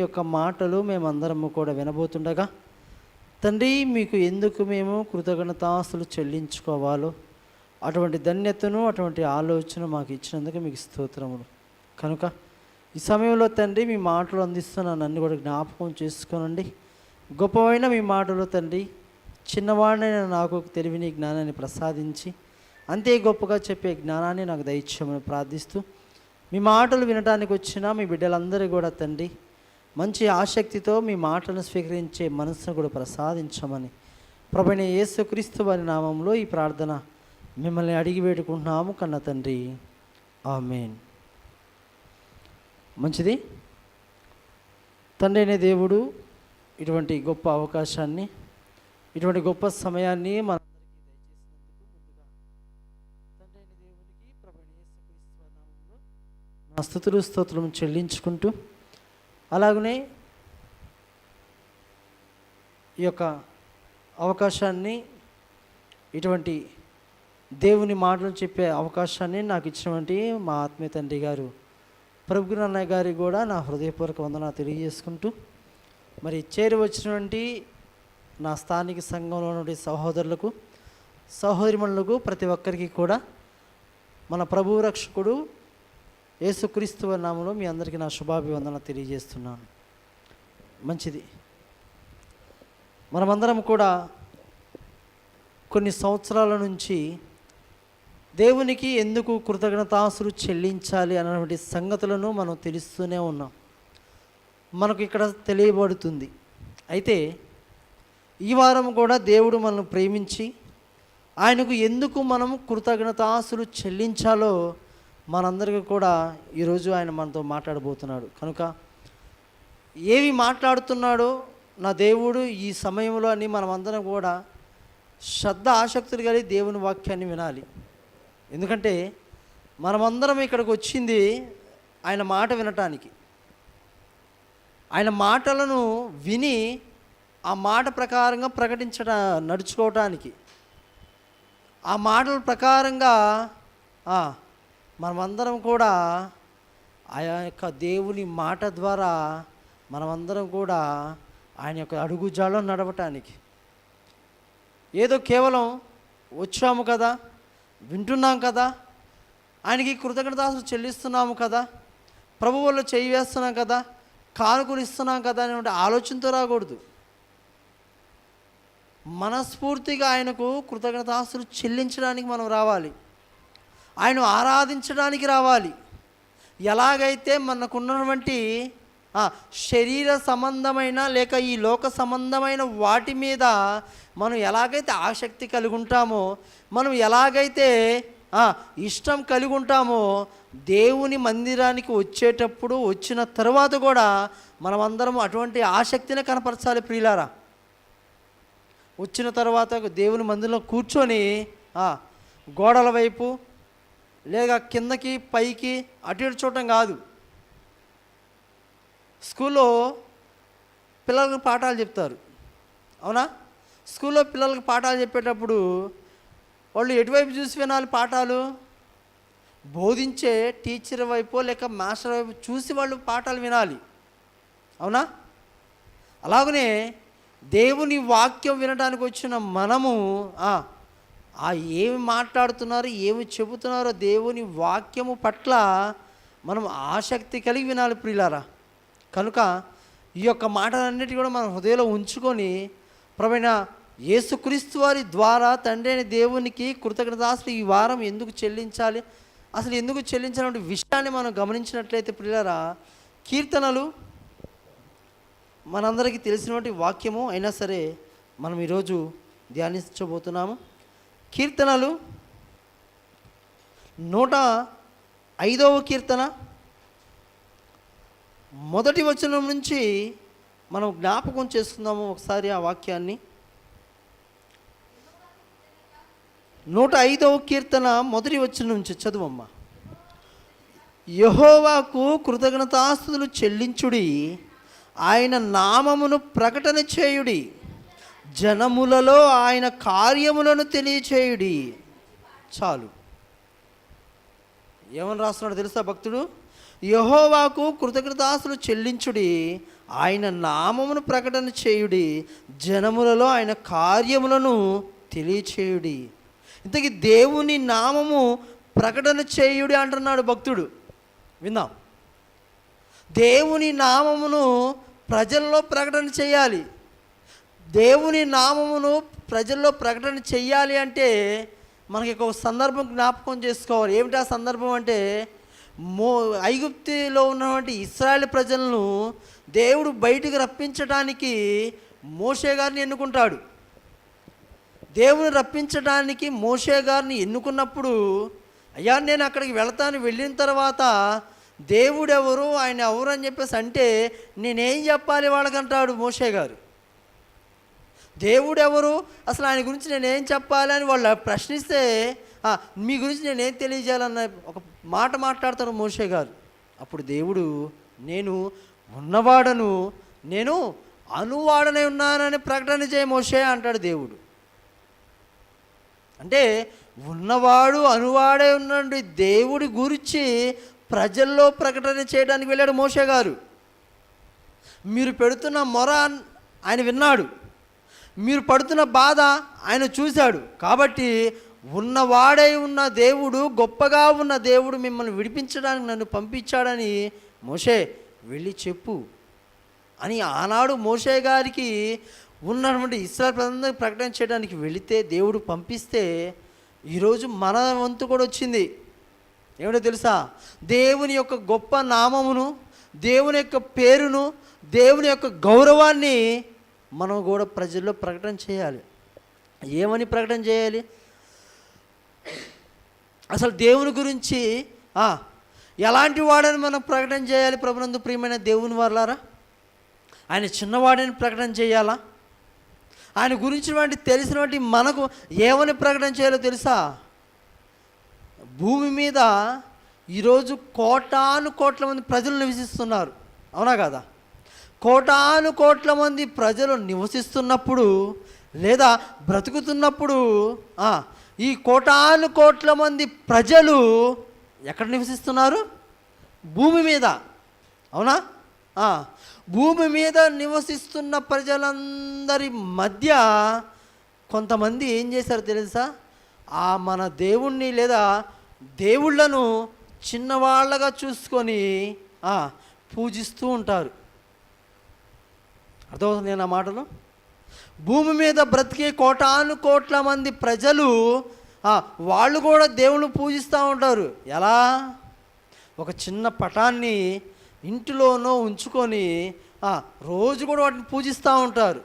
యొక్క మాటలు మేమందరము కూడా వినబోతుండగా తండ్రి మీకు ఎందుకు మేము కృతజ్ఞతాస్తులు చెల్లించుకోవాలో? అటువంటి ధన్యతను అటువంటి ఆలోచన మాకు ఇచ్చినందుకు మీకు స్తోత్రములు. కనుక ఈ సమయంలో తండ్రి మీ మాటలు అందిస్తున్న నన్ను కూడా జ్ఞాపకం చేసుకోనండి. గొప్పవైన మీ మాటలు తండ్రి చిన్నవాడినైన నాకు తెలివిని జ్ఞానాన్ని ప్రసాదించి అంతే గొప్పగా చెప్పే జ్ఞానాన్ని నాకు దయచేయమని ప్రార్థిస్తూ మీ మాటలు వినడానికి వచ్చిన మీ బిడ్డలందరూ కూడా తండ్రి మంచి ఆసక్తితో మీ మాటలను స్వీకరించే మనసును కూడా ప్రసాదించమని. ప్రభుణ యేసుక్రీస్తు వారి నామంలో ఈ ప్రార్థన మిమ్మల్ని అడిగి వేడుకుంటున్నాము కన్న తండ్రి. ఆమెన్. మంచిది? తండ్రి అనే దేవుడు ఇటువంటి గొప్ప అవకాశాన్ని ఇటువంటి గొప్ప సమయాన్ని మన తండ్రి నా స్థుతులు స్తోత్రం చెల్లించుకుంటూ అలాగనే ఈ యొక్క అవకాశాన్ని ఇటువంటి దేవుని మాటలు చెప్పే అవకాశాన్ని నాకు ఇచ్చినటువంటి మా ఆత్మీయ తండ్రి గారు ప్రభు అన్నయ్య గారికి కూడా నా హృదయపూర్వక వందన తెలియజేసుకుంటూ మరి చేరి వచ్చినటువంటి నా స్థానిక సంఘంలో నుండి సహోదరులకు సహోదరిమణులకు ప్రతి ఒక్కరికి కూడా మన ప్రభు రక్షకుడు యేసుక్రీస్తు నామంలో మీ అందరికీ నా శుభాభివందన తెలియజేస్తున్నాను. మంచిది. మనమందరం కూడా కొన్ని సంవత్సరాల నుంచి దేవునికి ఎందుకు కృతజ్ఞతాసులు చెల్లించాలి అన్నటువంటి సంగతులను మనం తెలుస్తూనే ఉన్నాం. మనకు ఇక్కడ తెలియబడుతుంది. అయితే ఈ వారం కూడా దేవుడు మనల్ని ప్రేమించి ఆయనకు ఎందుకు మనం కృతజ్ఞతాసులు చెల్లించాలో మనందరికీ కూడా ఈరోజు ఆయన మనతో మాట్లాడబోతున్నాడు. కనుక ఏవి మాట్లాడుతున్నాడో నా దేవుడు ఈ సమయంలో అని మనమందరం కూడా శ్రద్ధ ఆసక్తులు కలిగి దేవుని వాక్యాన్ని వినాలి. ఎందుకంటే మనమందరం ఇక్కడికి వచ్చింది ఆయన మాట వినటానికి. ఆయన మాటలను విని ఆ మాట ప్రకారంగా ప్రకటించట నడుచుకోవటానికి. ఆ మాటల ప్రకారంగా మనమందరం కూడా ఆ యొక్క దేవుని మాట ద్వారా మనమందరం కూడా ఆయన యొక్క అడుగుజాడలో నడవటానికి. ఏదో కేవలం వచ్చాము కదా వింటున్నాం కదా ఆయనకి కృతజ్ఞతాసులు చెల్లిస్తున్నాము కదా ప్రభు వల్ల చేయి వేస్తున్నాం కదా కానుకలు ఇస్తున్నాం కదా అనే ఆలోచనతో రాకూడదు. మనస్ఫూర్తిగా ఆయనకు కృతజ్ఞతాస్తులు చెల్లించడానికి మనం రావాలి. ఆయన ఆరాధించడానికి రావాలి. ఎలాగైతే మనకున్నటువంటి శరీర సంబంధమైన లేక ఈ లోక సంబంధమైన వాటి మీద మనం ఎలాగైతే ఆసక్తి కలిగి ఉంటామో మనం ఎలాగైతే ఇష్టం కలిగి ఉంటామో దేవుని మందిరానికి వచ్చేటప్పుడు వచ్చిన తర్వాత కూడా మనమందరం అటువంటి ఆసక్తిని కనపరచాలి ప్రియులారా. వచ్చిన తర్వాత దేవుని మందిరంలో కూర్చొని గోడల వైపు లేక కిందకి పైకి అటు ఇటు చూడటం కాదు. స్కూల్లో పిల్లలకు పాఠాలు చెప్తారు. అవునా? స్కూల్లో పిల్లలకు పాఠాలు చెప్పేటప్పుడు వాళ్ళు ఎటువైపు చూసి వినాలి పాఠాలు? బోధించే టీచర్ వైపు లేక మాస్టర్ వైపు చూసి వాళ్ళు పాఠాలు వినాలి. అవునా? అలాగనే దేవుని వాక్యం వినడానికి వచ్చిన మనము ఆ, ఏమి మాట్లాడుతున్నారో ఏమి చెబుతున్నారో దేవుని వాక్యము పట్ల మనం ఆసక్తి కలిగి వినాలి ప్రియులారా. కనుక ఈ యొక్క మాటలన్నిటి కూడా మన హృదయంలో ఉంచుకొని ప్రమైన యేసుక్రీస్తు వారి ద్వారా తండ్రి అయిన దేవునికి కృతజ్ఞతాసులు ఈ వారం ఎందుకు చెల్లించాలి? అసలు ఎందుకు చెల్లించాలంటే విషయాన్ని మనం గమనించినట్లయితే ప్రియులారా కీర్తనలు మనందరికీ తెలిసినటువంటి వాక్యము అయినా సరే మనం ఈరోజు ధ్యానించబోతున్నాము. కీర్తనలు నూట ఐదవ కీర్తన. మొదటి వచనం నుంచి మనం జ్ఞాపకం చేసుకుందాము ఒకసారి ఆ వాక్యాన్ని. నూట ఐదవ కీర్తన మొదటి వచనం నుంచి చదువమ్మా. యహోవాకు కృతజ్ఞతాస్తులు చెల్లించుడి ఆయన నామమును ప్రకటన చేయుడి. జనములలో ఆయన కార్యములను తెలియచేయుడి. చాలు. ఏమని రాస్తున్నాడు తెలుసా భక్తుడు? యహోవాకు కృతజ్ఞతాస్తులు చెల్లించుడి ఆయన నామమును ప్రకటన చేయుడి జనములలో ఆయన కార్యములను తెలియచేయుడి. ఇంతకీ దేవుని నామము ప్రకటన చేయుడి అంటున్నాడు భక్తుడు. విందాం. దేవుని నామమును ప్రజల్లో ప్రకటన చేయాలి. దేవుని నామమును ప్రజల్లో ప్రకటన చెయ్యాలి అంటే మనకి ఒక సందర్భం జ్ఞాపకం చేసుకోవాలి. ఏమిటి ఆ సందర్భం అంటే మో ఐగుప్తిలో ఉన్నటువంటి ఇస్రాయల్ ప్రజలను దేవుడు బయటికి రప్పించడానికి మోషే గారిని ఎన్నుకుంటాడు. దేవుని రప్పించడానికి మోషే గారిని ఎన్నుకున్నప్పుడు అయ్యా నేను అక్కడికి వెళతాను. వెళ్ళిన తర్వాత దేవుడెవరు ఆయన ఎవరు అని చెప్పేసి అంటే నేనేం చెప్పాలి వాళ్ళకంటాడు మోషే గారు. దేవుడు ఎవరు అసలు ఆయన గురించి నేనేం చెప్పాలని వాళ్ళు ప్రశ్నిస్తే మీ గురించి నేనేం తెలియజేయాలన్న ఒక మాట మాట్లాడతారు మోషే గారు. అప్పుడు దేవుడు నేను ఉన్నవాడను నేను అనువాడనే ఉన్నానని ప్రకటన చేయ మోషే అంటాడు దేవుడు. అంటే ఉన్నవాడు అనువాడే ఉన్నాడు దేవుడి గురించి ప్రజల్లో ప్రకటన చేయడానికి వెళ్ళాడు మోషే గారు. మీరు పెడుతున్న మొర ఆయన విన్నాడు. మీరు పడుతున్న బాధ ఆయన చూశాడు. కాబట్టి ఉన్నవాడై ఉన్న దేవుడు గొప్పగా ఉన్న దేవుడు మిమ్మల్ని విడిపించడానికి నన్ను పంపించాడని మోషే వెళ్ళి చెప్పు అని ఆనాడు మోషే గారికి ఉన్నటువంటి ఇస్రాయల్ ప్రజలందరికీ ప్రకటన చేయడానికి వెళితే దేవుడు పంపిస్తే ఈరోజు మన వంతు కూడా వచ్చింది. ఏమిటో తెలుసా? దేవుని యొక్క గొప్ప నామమును దేవుని యొక్క పేరును దేవుని యొక్క గౌరవాన్ని మనం కూడా ప్రజల్లో ప్రకటన చేయాలి. ఏమని ప్రకటన చేయాలి? అసలు దేవుని గురించి ఎలాంటి వాడని మనం ప్రకటన చేయాలి ప్రభునందు ప్రియమైన దేవుని వర్లారా? ఆయన చిన్నవాడని ప్రకటన చేయాలా? ఆయన గురించినటువంటి తెలిసినటువంటి మనకు ఏమని ప్రకటన చేయాలో తెలుసా? భూమి మీద ఈరోజు కోటాను కోట్ల మంది ప్రజలు నివసిస్తున్నారు. అవునా కదా? కోటాను కోట్ల మంది ప్రజలు నివసిస్తున్నప్పుడు లేదా బ్రతుకుతున్నప్పుడు ఈ కోటాను కోట్ల మంది ప్రజలు ఎక్కడ నివసిస్తున్నారు? భూమి మీద. అవునా? భూమి మీద నివసిస్తున్న ప్రజలందరి మధ్య కొంతమంది ఏం చేశారు తెలుసా? ఆ మన దేవుణ్ణి లేదా దేవుళ్ళను చిన్నవాళ్ళగా చూసుకొని పూజిస్తూ ఉంటారు. అర్థమవుతుంది నా మాటలు? భూమి మీద బ్రతికే కోటాను కోట్ల మంది ప్రజలు వాళ్ళు కూడా దేవుని పూజిస్తూ ఉంటారు. ఎలా? ఒక చిన్న పటాన్ని ఇంటిలోనో ఉంచుకొని రోజు కూడా వాటిని పూజిస్తూ ఉంటారు.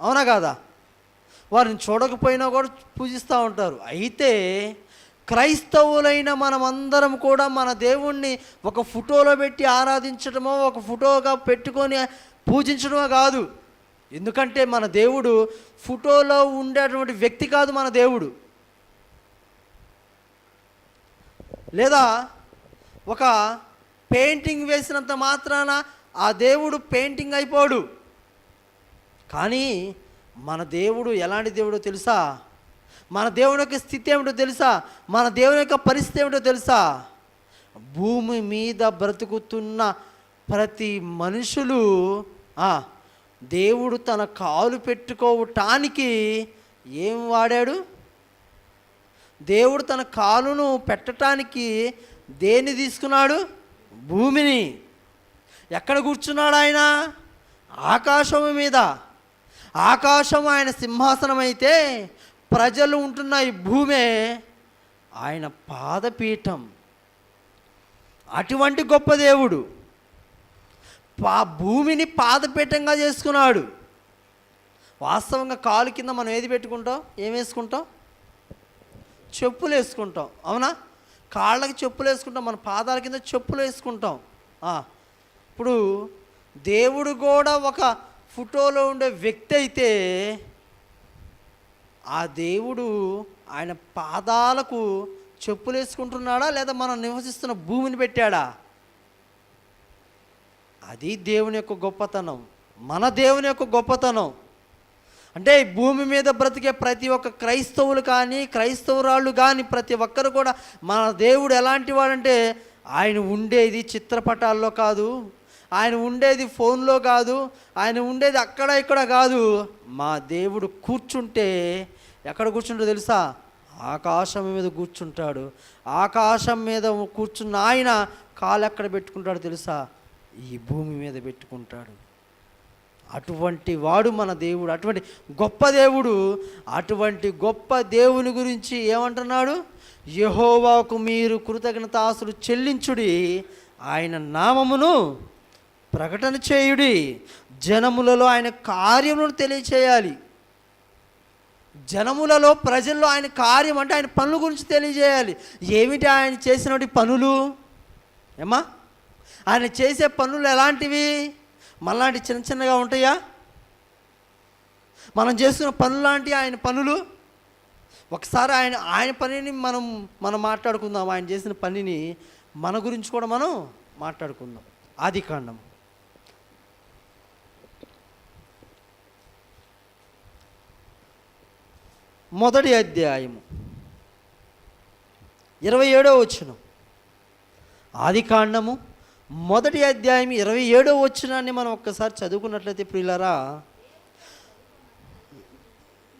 అవునా కాదా? వారిని చూడకపోయినా కూడా పూజిస్తూ ఉంటారు. అయితే క్రైస్తవులైన మనమందరం కూడా మన దేవుణ్ణి ఒక ఫోటోలో పెట్టి ఆరాధించడమో ఒక ఫోటోగా పెట్టుకొని పూజించడమే కాదు. ఎందుకంటే మన దేవుడు ఫోటోలో ఉండేటువంటి వ్యక్తి కాదు మన దేవుడు. లేదా ఒక పెయింటింగ్ వేసినంత మాత్రాన ఆ దేవుడు పెయింటింగ్ అయిపోడు. కానీ మన దేవుడు ఎలాంటి దేవుడో తెలుసా? మన దేవుని యొక్క స్థితి ఏమిటో తెలుసా? మన దేవుని యొక్క పరిస్థితి ఏమిటో తెలుసా? భూమి మీద బ్రతుకుతున్న ప్రతి మనుషులు దేవుడు తన కాలు పెట్టుకోవటానికి ఏం వాడాడు? దేవుడు తన కాలును పెట్టడానికి దేన్ని తీసుకున్నాడు? భూమిని. ఎక్కడ కూర్చున్నాడు ఆయన? ఆకాశం మీద. ఆకాశం ఆయన సింహాసనం అయితే ప్రజలు ఉంటున్న ఈ భూమే ఆయన పాదపీఠం. అటువంటి గొప్ప దేవుడు. పా భూమిని పాదపీఠంగా చేసుకున్నాడు. వాస్తవంగా కాలు కింద మనం ఏది పెట్టుకుంటాం? ఏం వేసుకుంటాం? చెప్పులు వేసుకుంటాం. అవునా? కాళ్ళకి చెప్పులు వేసుకుంటాం మన పాదాల కింద చెప్పులు వేసుకుంటాం. ఇప్పుడు దేవుడు కూడా ఒక ఫోటోలో ఉండే వ్యక్తి అయితే ఆ దేవుడు ఆయన పాదాలకు చెప్పులు వేసుకుంటున్నాడా లేదా మనం నివసిస్తున్న భూమిని పెట్టాడా? అది దేవుని యొక్క గొప్పతనం మన దేవుని యొక్క గొప్పతనం. అంటే ఈ భూమి మీద బ్రతికే ప్రతి ఒక్క క్రైస్తవులు కానీ క్రైస్తవురాళ్ళు కానీ ప్రతి ఒక్కరు కూడా మన దేవుడు ఎలాంటి వాడంటే ఆయన ఉండేది చిత్రపటాల్లో కాదు ఆయన ఉండేది ఫోన్లో కాదు ఆయన ఉండేది అక్కడ ఇక్కడ కాదు. మా దేవుడు కూర్చుంటే ఎక్కడ కూర్చుంటో తెలుసా? ఆకాశం మీద కూర్చుంటాడు. ఆకాశం మీద కూర్చున్న ఆయన కాలు ఎక్కడ పెట్టుకుంటాడు తెలుసా? ఈ భూమి మీద పెట్టుకుంటాడు. అటువంటి వాడు మన దేవుడు. అటువంటి గొప్ప దేవుడు అటువంటి గొప్ప దేవుని గురించి ఏమంటున్నాడు? యహోవాకు మీరు కృతజ్ఞతాసులు చెల్లించుడి ఆయన నామమును ప్రకటన చేయుడి. జనములలో ఆయన కార్యములను తెలియచేయాలి. జనములలో ప్రజల్లో ఆయన కార్యం అంటే ఆయన పనుల గురించి తెలియజేయాలి. ఏమిటి ఆయన చేసినటువంటి పనులు? ఏమా ఆయన చేసే పనులు ఎలాంటివి? మనలాంటి చిన్న చిన్నగా ఉంటాయా? మనం చేస్తున్న పనులు లాంటి ఆయన పనులు? ఒకసారి ఆయన ఆయన పనిని మనం మనం మాట్లాడుకుందాం. ఆయన చేసిన పనిని మన గురించి కూడా మనం మాట్లాడుకుందాం. ఆది కాండం. మొదటి అధ్యాయము. ఇరవై ఏడో వచ్చిన ఆది కాండము. మొదటి అధ్యాయం ఇరవై ఏడో వచ్చినాన్ని మనం ఒక్కసారి చదువుకున్నట్లయితే ప్రియులరా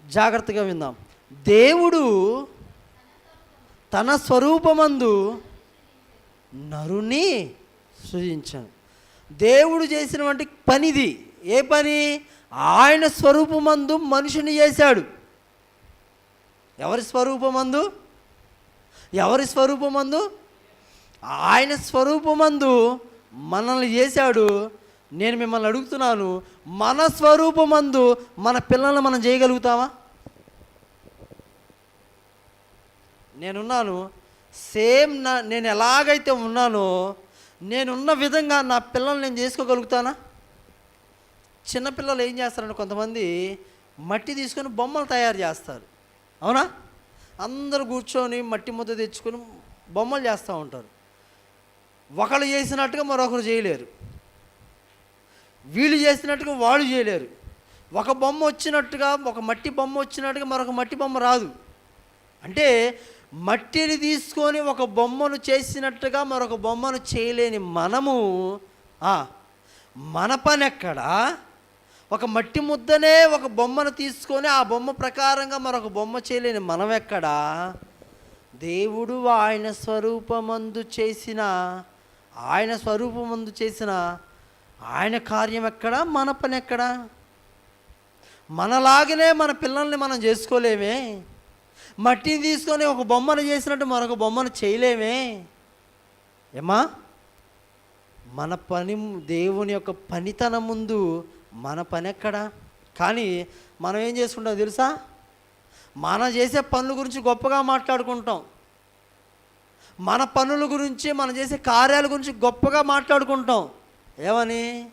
జాగ్రత్తగా విందాం. దేవుడు తన స్వరూపమందు నరుని సృజించాడు. దేవుడు చేసినటువంటి పనిది ఏ పని? ఆయన స్వరూపమందు మనిషిని చేశాడు. ఎవరి స్వరూపమందు? ఎవరి స్వరూపమందు? ఆయన స్వరూపమందు మనల్ని చేశాడు. నేను మిమ్మల్ని అడుగుతున్నాను మన స్వరూపమందు మన పిల్లల్ని మనం చేయగలుగుతామా నేనున్నాను. సేమ్ నా నేను ఎలాగైతే ఉన్నానో నేనున్న విధంగా నా పిల్లల్ని నేను చేసుకోగలుగుతానా? చిన్నపిల్లలు ఏం చేస్తారంటే కొంతమంది మట్టి తీసుకొని బొమ్మలు తయారు చేస్తారు. అవునా? అందరూ కూర్చొని మట్టి ముద్ద తెచ్చుకొని బొమ్మలు చేస్తూ ఉంటారు. ఒకళ్ళు చేసినట్టుగా మరొకరు చేయలేరు. వీళ్ళు చేసినట్టుగా వాళ్ళు చేయలేరు. ఒక బొమ్మ వచ్చినట్టుగా ఒక మట్టి బొమ్మ వచ్చినట్టుగా మరొక మట్టి బొమ్మ రాదు. అంటే మట్టిని తీసుకొని ఒక బొమ్మను చేసినట్టుగా మరొక బొమ్మను చేయలేని మనము మన పని ఎక్కడా? ఒక మట్టి ముద్దనే ఒక బొమ్మను తీసుకొని ఆ బొమ్మ ప్రకారంగా మరొక బొమ్మ చేయలేని మనం ఎక్కడా? దేవుడు ఆయన స్వరూపమందు చేసిన ఆయన స్వరూపమందు చేసిన ఆయన కార్యం ఎక్కడా? మన పని ఎక్కడా? మనలాగనే మన పిల్లల్ని మనం చేసుకోలేమే. మట్టిని తీసుకొని ఒక బొమ్మను చేసినట్టు మరొక బొమ్మను చేయలేమే. ఏమా మన పని దేవుని యొక్క పనితనం ముందు మన పని ఎక్కడా? కానీ మనం ఏం చేసుకుంటాం తెలుసా? మనం చేసే పనుల గురించి గొప్పగా మాట్లాడుకుంటాం. మన పనుల గురించి మనం చేసే కార్యాల గురించి గొప్పగా మాట్లాడుకుంటాం. ఏమని?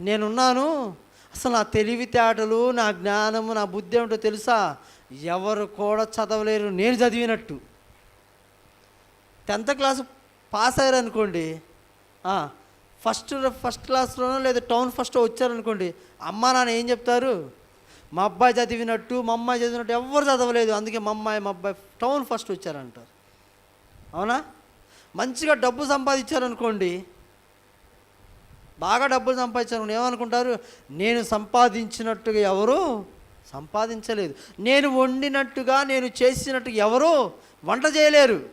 నేనున్నాను. అసలు నా తెలివితేటలు నా జ్ఞానము నా బుద్ధి ఏమిటో తెలుసా? ఎవరు కూడా చదవలేరు. నేను చదివినట్టు. టెన్త్ క్లాస్ పాస్ అయ్యారు అనుకోండి ఫస్ట్ ఫస్ట్ క్లాస్లోనో లేదా టౌన్ ఫస్ట్ వచ్చారనుకోండి అమ్మ నాన్న ఏం చెప్తారు? మా అబ్బాయి చదివినట్టు మా అమ్మాయి చదివినట్టు ఎవరు చదవలేదు. అందుకే మా అమ్మాయి మా అబ్బాయి టౌన్ ఫస్ట్ వచ్చారంటారు. అవునా? మంచిగా డబ్బు సంపాదించారనుకోండి బాగా డబ్బులు సంపాదించారు ఏమనుకుంటారు? నేను సంపాదించినట్టుగా ఎవరు సంపాదించలేదు. నేను వండినట్టుగా నేను చేసినట్టుగా ఎవరు వంట చేయలేరు.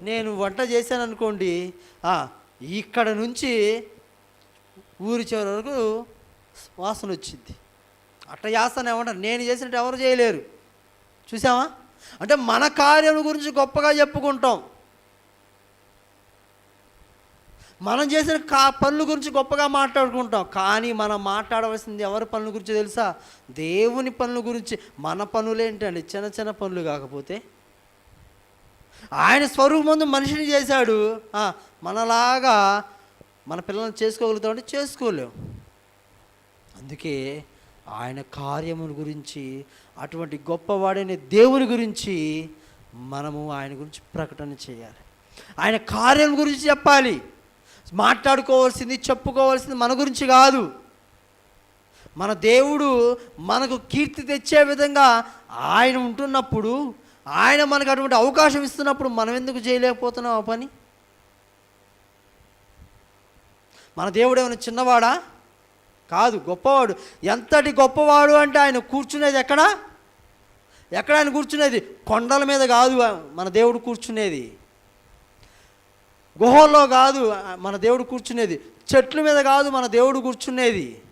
నేను వంట చేశాను అనుకోండి ఇక్కడ నుంచి ఊరి చివరి వరకు వాసన వచ్చింది. అట్ట చేస్తాను ఏమంటారు? నేను చేసినట్టు ఎవరు చేయలేరు. చూసావా? అంటే మన కార్యం గురించి గొప్పగా చెప్పుకుంటాం. మనం చేసిన కా పనుల గురించి గొప్పగా మాట్లాడుకుంటాం. కానీ మనం మాట్లాడవలసింది ఎవరి పనుల గురించి తెలుసా? దేవుని పనుల గురించి. మన పనులేంటండి చిన్న చిన్న పనులు కాకపోతే. ఆయన స్వరూపమందు మనిషిని చేశాడు. మనలాగా మన పిల్లల్ని చేసుకోగలుగుతామంటే చేసుకోలేం. అందుకే ఆయన కార్యముల గురించి అటువంటి గొప్పవాడైన దేవుని గురించి మనము ఆయన గురించి ప్రకటన చేయాలి. ఆయన కార్యం గురించి చెప్పాలి. మాట్లాడుకోవాల్సింది చెప్పుకోవాల్సింది మన గురించి కాదు. మన దేవుడు మనకు కీర్తి తెచ్చే విధంగా ఆయన ఉంటున్నప్పుడు ఆయన మనకు అటువంటి అవకాశం ఇస్తున్నప్పుడు మనం ఎందుకు చేయలేకపోతున్నాం ఆ పని? మన దేవుడు ఏమైనా చిన్నవాడా? కాదు గొప్పవాడు. ఎంతటి గొప్పవాడు అంటే ఆయన కూర్చునేది ఎక్కడ? ఎక్కడ ఆయన కూర్చునేది? కొండల మీద కాదు మన దేవుడు కూర్చునేది. గుహల్లో కాదు మన దేవుడు కూర్చునేది. చెట్ల మీద కాదు మన దేవుడు కూర్చునేది.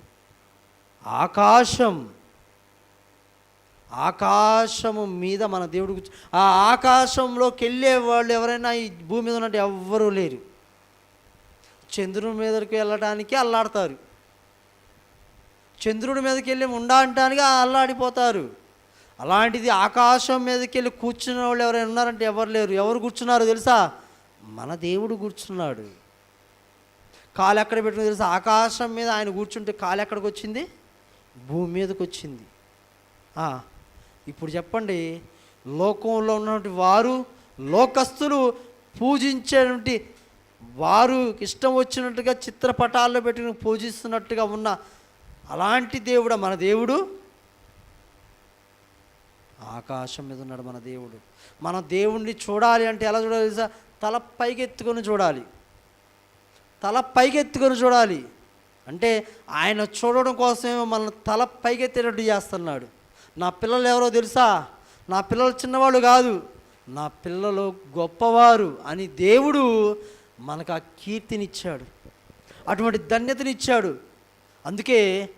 ఆకాశం. ఆకాశము మీద మన దేవుడు కూర్చు ఆ ఆకాశంలోకి వెళ్ళే వాళ్ళు ఎవరైనా ఈ భూమి మీద ఉన్నట్టు ఎవ్వరూ లేరు. చంద్రుని మీదకి వెళ్ళడానికి అల్లాడతారు. చంద్రుడి మీదకి వెళ్ళి ఉండటానికి అల్లాడిపోతారు. అలాంటిది ఆకాశం మీదకి వెళ్ళి కూర్చున్న వాళ్ళు ఎవరైనా ఉన్నారంటే ఎవరు లేరు. ఎవరు కూర్చున్నారో తెలుసా? మన దేవుడు కూర్చున్నాడు. కాలు ఎక్కడ పెట్టుకుని తెలుసు? ఆకాశం మీద ఆయన కూర్చుంటే కాలు ఎక్కడికి వచ్చింది? భూమి మీదకి వచ్చింది. ఇప్పుడు చెప్పండి లోకంలో ఉన్నటువంటి వారు లోకస్తులు పూజించేటువంటి వారు ఇష్టం వచ్చినట్టుగా చిత్రపటాల్లో పెట్టుకుని పూజిస్తున్నట్టుగా ఉన్న అలాంటి దేవుడు మన దేవుడు ఆకాశం మీద ఉన్నాడు మన దేవుడు. మన దేవుణ్ణి చూడాలి అంటే ఎలా చూడాలి తెలుసా? తల పైకెత్తుకొని చూడాలి. తల పైకెత్తుకొని చూడాలి. అంటే ఆయన చూడడం కోసమే మనల్ని తల పైకెత్తేటట్టు చేస్తున్నాడు. నా పిల్లలు ఎవరో తెలుసా? నా పిల్లలు చిన్నవాళ్ళు కాదు. నా పిల్లలు గొప్పవారు అని దేవుడు మనకు ఆ కీర్తినిచ్చాడు. అటువంటి ధన్యతనిచ్చాడు. అందుకే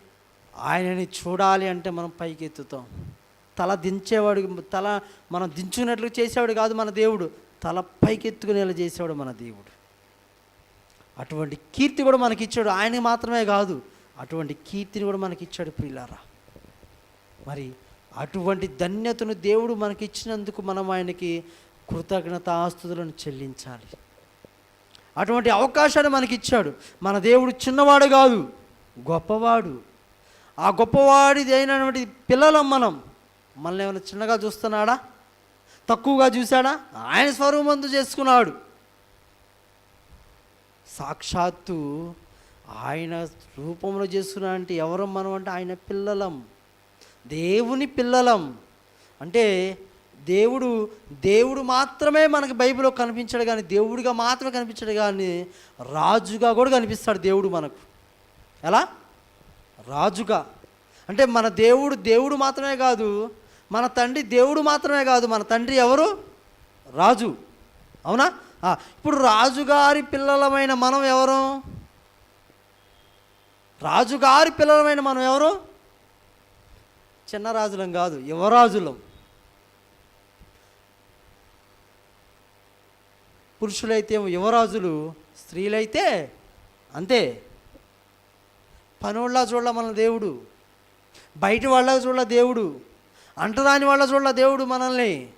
ఆయనని చూడాలి అంటే మనం పైకెత్తుతాం. తల దించేవాడు తల మనం దించుకున్నట్లు చేసేవాడు కాదు మన దేవుడు. తల పైకెత్తుకునేలా చేసేవాడు మన దేవుడు. అటువంటి కీర్తి కూడా మనకిచ్చాడు. ఆయనకి మాత్రమే కాదు అటువంటి కీర్తిని కూడా మనకిచ్చాడు ప్రియులారా. మరి అటువంటి ధన్యతను దేవుడు మనకి ఇచ్చినందుకు మనం ఆయనకి కృతజ్ఞత ఆస్తులను చెల్లించాలి. అటువంటి అవకాశాన్ని మనకి ఇచ్చాడు మన దేవుడు చిన్నవాడు కాదు గొప్పవాడు. ఆ గొప్పవాడిది అయినటువంటి పిల్లలం మనం. మనల్ని ఏమైనా చిన్నగా చూస్తున్నాడా? తక్కువగా చూశాడా? ఆయన స్వరూపంతో చేసుకున్నాడు. సాక్షాత్తు ఆయన రూపంలో చేస్తున్నా అంటే ఎవరం మనం అంటే ఆయన పిల్లలం. దేవుని పిల్లలం. అంటే దేవుడు దేవుడు మాత్రమే మనకు బైబిల్లో కనిపించాడు కానీ దేవుడిగా మాత్రమే కనిపించాడు కానీ రాజుగా కూడా కనిపిస్తాడు దేవుడు మనకు. ఎలా? రాజుగా. అంటే మన దేవుడు దేవుడు మాత్రమే కాదు మన తండ్రి దేవుడు మాత్రమే కాదు మన తండ్రి ఎవరు? రాజు. అవునా? ఇప్పుడు రాజుగారి పిల్లలమైన మనం ఎవరు? రాజుగారి పిల్లలమైన మనం ఎవరు? చిన్న రాజులం కాదు యువరాజులం. పురుషులైతే యువరాజులు స్త్రీలైతే అంతే. పనోళ్ళ చూడాల మన దేవుడు. బయట వాళ్ళ చూడాల దేవుడు. అంటరాని వాళ్ళ చూడాల దేవుడు మనల్ని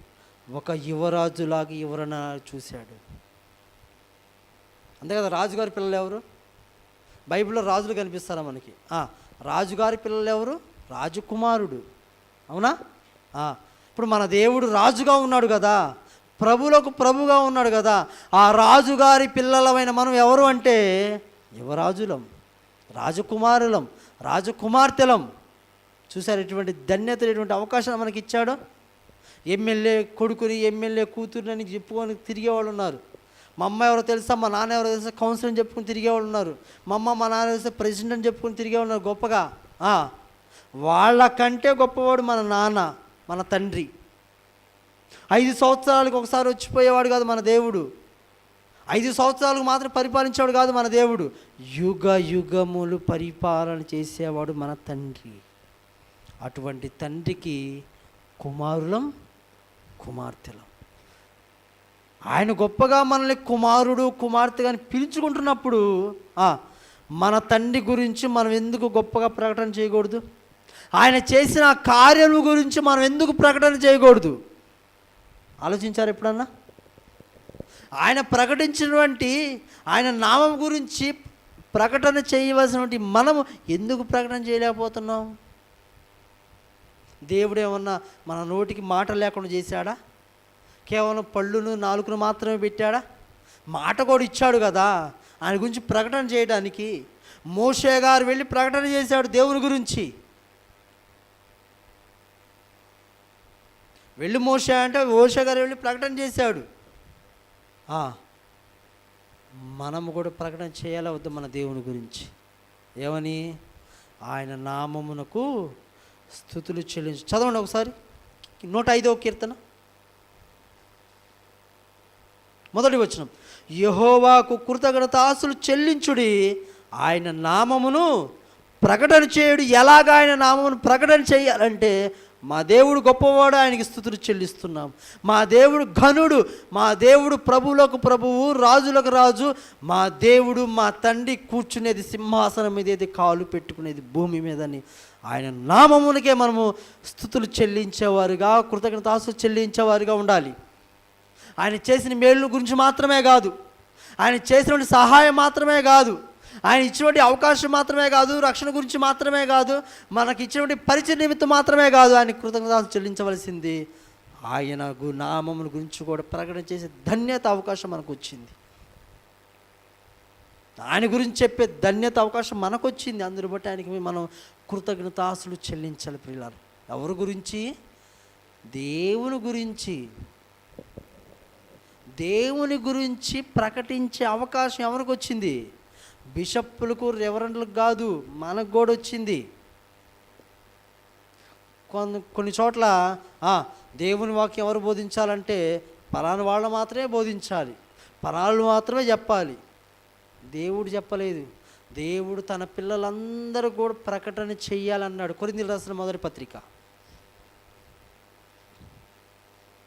ఒక యువరాజులాగా యువరన చూశాడు. అంతే కదా రాజుగారి పిల్లలు ఎవరు? బైబిల్లో రాజులు కనిపిస్తారా మనకి? రాజుగారి పిల్లలు ఎవరు? రాజకుమారుడు. అవునా? ఇప్పుడు మన దేవుడు రాజుగా ఉన్నాడు కదా ప్రభులకు ప్రభుగా ఉన్నాడు కదా ఆ రాజుగారి పిల్లలమైన మనం ఎవరు అంటే యువరాజులం రాజకుమారులం రాజకుమార్తెలం. చూసారు ఎటువంటి ధన్యత ఎటువంటి అవకాశం మనకి ఇచ్చాడో ఎమ్మెల్యే కొడుకుని ఎమ్మెల్యే కూతురుని చెప్పుకొని తిరిగేవాళ్ళు ఉన్నారు. మా అమ్మ ఎవరో తెలుసా? మా నాన్న ఎవరో తెలుసా? కౌన్సిలర్ అని చెప్పుకుని తిరిగేవాళ్ళు ఉన్నారు. మా అమ్మ మా నాన్న తెలుసా? ప్రెసిడెంట్ అని చెప్పుకొని తిరిగేవాళ్ళు ఉన్నారు గొప్పగా. వాళ్ళకంటే గొప్పవాడు మన నాన్న మన తండ్రి. ఐదు సంవత్సరాలకు ఒకసారి వచ్చిపోయేవాడు కాదు మన దేవుడు. ఐదు సంవత్సరాలకు మాత్రం పరిపాలించేవాడు కాదు మన దేవుడు. యుగ యుగములు పరిపాలన చేసేవాడు మన తండ్రి. అటువంటి తండ్రికి కుమారులం కుమార్తెలం. ఆయన గొప్పగా మనల్ని కుమారుడు కుమార్తెగా అని పిలుచుకుంటున్నప్పుడు మన తండ్రి గురించి మనం ఎందుకు గొప్పగా ప్రకటన చేయకూడదు? ఆయన చేసిన కార్యము గురించి మనం ఎందుకు ప్రకటన చేయకూడదు? ఆలోచించారు ఎప్పుడన్నా? ఆయన ప్రకటించినటువంటి ఆయన నామం గురించి ప్రకటన చేయవలసినటువంటి మనము ఎందుకు ప్రకటన చేయలేకపోతున్నాం? దేవుడు ఏమన్నా మన నోటికి మాట లేకుండా చేశాడా? కేవలం పళ్ళును నాలుగును మాత్రమే పెట్టాడా? మాట కూడా ఇచ్చాడు కదా. ఆయన గురించి ప్రకటన చేయడానికి మోషే గారు వెళ్ళి ప్రకటన చేశాడు దేవుని గురించి. వెళ్ళి మోసే అంటే మోషే గారు వెళ్ళి ప్రకటన చేశాడు. మనము కూడా ప్రకటన చేయాలా వద్దు మన దేవుని గురించి? ఏమని? ఆయన నామమునకు స్థుతులు చెల్లించు. చదవండి ఒకసారి. నూట ఐదవ కీర్తన. మొదటి వచనం. యహోవాకు కృతజ్ఞతాసులు చెల్లించుడి. ఆయన నామమును ప్రకటన చేయుడు. ఎలాగ ఆయన నామమును ప్రకటన చేయాలంటే మా దేవుడు గొప్పవాడు ఆయనకి స్థుతులు చెల్లిస్తున్నాం. మా దేవుడు ఘనుడు మా దేవుడు ప్రభువులకు ప్రభువు రాజులకు రాజు మా దేవుడు మా తండ్రి కూర్చునేది సింహాసనం మీద కాలు పెట్టుకునేది భూమి మీదని ఆయన నామమునికే మనము స్థుతులు చెల్లించేవారుగా కృతజ్ఞతాసు చెల్లించేవారుగా ఉండాలి. ఆయన చేసిన మేళ్ళు గురించి మాత్రమే కాదు. ఆయన చేసినటువంటి సహాయం మాత్రమే కాదు. ఆయన ఇచ్చినటువంటి అవకాశం మాత్రమే కాదు. రక్షణ గురించి మాత్రమే కాదు. మనకి ఇచ్చినటువంటి పరిచయ నిమిత్తం మాత్రమే కాదు. ఆయన కృతజ్ఞతలు చెల్లించవలసింది. ఆయన గు- నామముల గురించి కూడా ప్రకటన చేసే ధన్యత అవకాశం మనకు వచ్చింది. ఆయన గురించి చెప్పే ధన్యత అవకాశం మనకు వచ్చింది అందుని బట్టి ఆయనకి మనం కృతజ్ఞతాసులు చెల్లించాలి ప్రియులారు. ఎవరి గురించి? దేవుని గురించి. దేవుని గురించి ప్రకటించే అవకాశం ఎవరికి వచ్చింది బిషప్పులకు రెవరెండ్లకు కాదు మనకు కూడా వచ్చింది. కొన్ని కొన్ని చోట్ల దేవుని వాక్యం ఎవరు బోధించాలంటే పలాని వాళ్ళు మాత్రమే బోధించాలి. పలాలు మాత్రమే చెప్పాలి. దేవుడు చెప్పలేదు. దేవుడు తన పిల్లలందరూ కూడా ప్రకటన చెయ్యాలన్నాడు. కొరింది రాసిన మొదటి పత్రిక.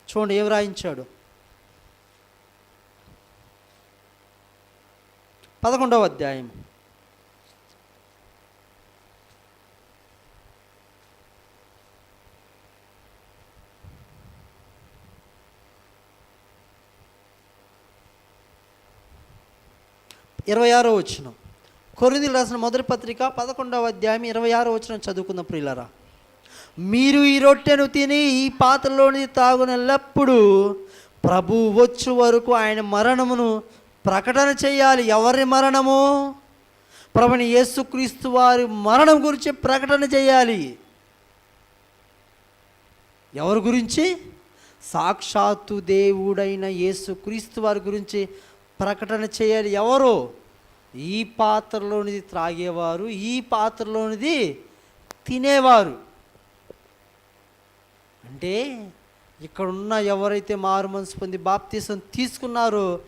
చూడండి ఏం రాయించాడు? పదకొండవ అధ్యాయం ఇరవై ఆరో వచ్చిన కొరిందులు రాసిన మొదటి పత్రిక పదకొండవ అధ్యాయం ఇరవై ఆరో వచ్చిన చదువుకున్న ప్రియులరా. మీరు ఈ రొట్టెను తిని ఈ పాత్రలోని తాగునెల్లప్పుడు ప్రభు వచ్చు వరకు ఆయన మరణమును ప్రకటన చేయాలి. ఎవరి మరణము? ప్రభుని యేసుక్రీస్తు వారి మరణం గురించి ప్రకటన చేయాలి. ఎవరి గురించి? సాక్షాత్తు దేవుడైన యేసుక్రీస్తు వారి గురించి ప్రకటన చేయాలి. ఎవరు? ఈ పాత్రలోనిది త్రాగేవారు ఈ పాత్రలోనిది తినేవారు. అంటే ఇక్కడున్న ఎవరైతే మారు మనసు పొంది బాప్తీసం తీసుకున్నారో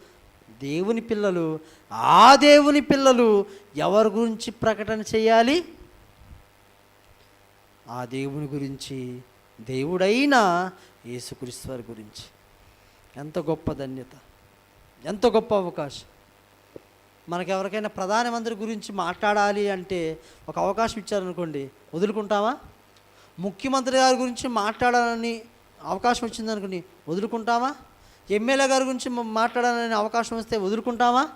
దేవుని పిల్లలు ఆ దేవుని పిల్లలు ఎవరి గురించి ప్రకటన చేయాలి? ఆ దేవుని గురించి దేవుడైన యేసుక్రీస్తు వారి గురించి. ఎంత గొప్ప ధన్యత ఎంత గొప్ప అవకాశం. మనకి ఎవరికైనా ప్రధానమంత్రి గురించి మాట్లాడాలి అంటే ఒక అవకాశం ఇచ్చారనుకోండి వదులుకుంటామా? ముఖ్యమంత్రి గారి గురించి మాట్లాడాలని అవకాశం వచ్చిందనుకుని వదులుకుంటామా? ఎమ్మెల్యే గారి గురించి మాట్లాడాలని అవకాశం వస్తే వదులుకుంటామా?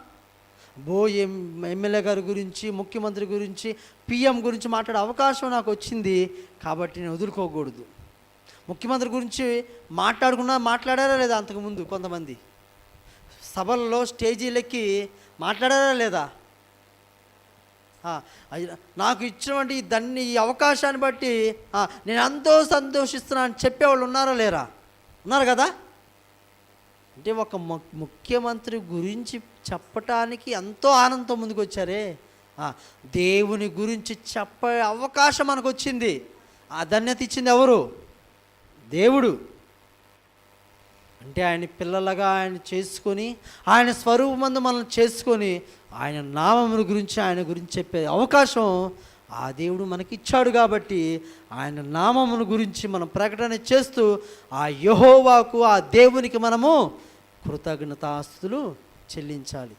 బో ఎం ఎమ్మెల్యే గారి గురించి ముఖ్యమంత్రి గురించి పిఎం గురించి మాట్లాడే అవకాశం నాకు వచ్చింది కాబట్టి నేను వదులుకోకూడదు. ముఖ్యమంత్రి గురించి మాట్లాడుకున్నా మాట్లాడారా లేదా అంతకుముందు కొంతమంది? సభల్లో స్టేజీలెక్కి మాట్లాడారా లేదా? నాకు ఇచ్చినటువంటి దాన్ని ఈ అవకాశాన్ని బట్టి నేను ఎంతో సంతోషిస్తున్నాను అని చెప్పేవాళ్ళు ఉన్నారా లేరా? ఉన్నారు కదా? అంటే ఒక ము- ముఖ్యమంత్రి గురించి చెప్పటానికి ఎంతో ఆనందంతో ముందుకు వచ్చారే దేవుని గురించి చెప్పే అవకాశం మనకు వచ్చింది ఆ ధన్యత ఇచ్చింది ఎవరు? దేవుడు. అంటే ఆయన పిల్లలుగా ఆయన చేసుకొని ఆయన స్వరూపమందు మనల్ని చేసుకొని ఆయన నామముల గురించి ఆయన గురించి చెప్పే అవకాశం ఆ దేవుడు మనకి ఇచ్చాడు కాబట్టి ఆయన నామమును గురించి మనం ప్రకటన చేస్తూ ఆ యహోవాకు ఆ దేవునికి మనము కృతజ్ఞతాస్తులు చెల్లించాలి.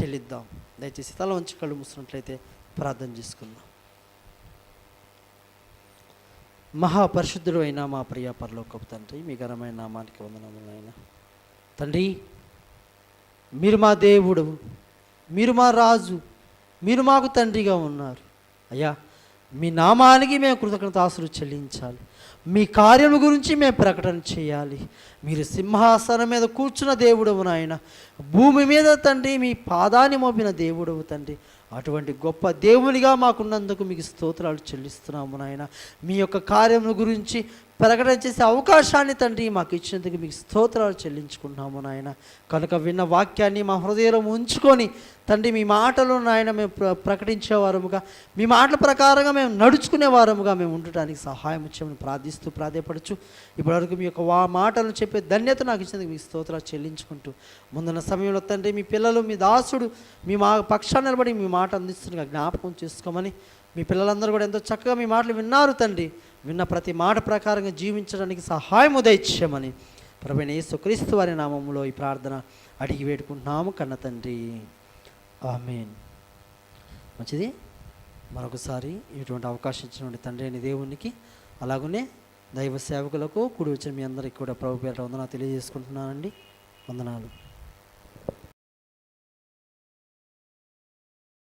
చెల్లిద్దాం. దయచేసి తల వంచి కళ్ళు మూసినట్లయితే ప్రార్థన చేసుకుందాం. మహాపరిశుద్ధుడు అయిన మా ప్రియ పరలోకపు తండ్రి మీ ఘనమైన నామానికి వందనములైన తండ్రి మీరు మా దేవుడు మీరు మా రాజు మీరు మాకు తండ్రిగా ఉన్నారు. అయ్యా మీ నామానికి మేము కృతజ్ఞతాసులు చెల్లించాలి. మీ కార్యము గురించి మేము ప్రకటన చేయాలి. మీరు సింహాసనం మీద కూర్చున్న దేవుడవు నాయన. భూమి మీద తండ్రి మీ పాదాన్ని మోపిన దేవుడవు తండ్రి. అటువంటి గొప్ప దేవునిగా మాకున్నందుకు మీకు స్తోత్రాలు చెల్లిస్తున్నాము నాయన. మీ యొక్క కార్యము గురించి ప్రకటన చేసే అవకాశాన్ని తండ్రి మాకు ఇచ్చినందుకు మీకు స్తోత్రాలు చెల్లించుకుంటున్నాము నాయన. కనుక విన్న వాక్యాన్ని మా హృదయంలో ఉంచుకొని తండ్రి మీ మాటలు నాయన మేము ప్ర ప్రకటించేవారముగా మీ మాటల ప్రకారంగా మేము నడుచుకునేవారముగా మేము ఉండటానికి సహాయం ఇచ్చామని ప్రార్థిస్తూ ప్రాధేయపడుచు ఇప్పటివరకు మీ యొక్క వా మాటలు చెప్పే ధన్యత నాకు ఇచ్చినందుకు మీ స్తోత్రాలు చెల్లించుకుంటూ ముందున్న సమయంలో తండ్రి మీ పిల్లలు మీ దాసుడు మీ మా పక్షాన్ని నిలబడి మీ మాట అందిస్తుండగా జ్ఞాపకం చేసుకోమని మీ పిల్లలందరూ కూడా ఎంతో చక్కగా మీ మాటలు విన్నారు తండ్రి. విన్న ప్రతి మాట ప్రకారంగా జీవించడానికి సహాయం ఉదయించమని ప్రభుణ యేసు క్రీస్తు వారి నామంలో ఈ ప్రార్థన అడిగి వేడుకుంటున్నాము కన్న తండ్రి. ఆమెన్. మంచిది? మరొకసారి ఇటువంటి అవకాశం ఇచ్చినటువంటి తండ్రి అయిన దేవునికి అలాగనే దైవ సేవకులకు కూడి వచ్చిన మీ అందరికీ కూడా ప్రభు పేరు వందనాలు తెలియజేసుకుంటున్నానండి. వందనాలు.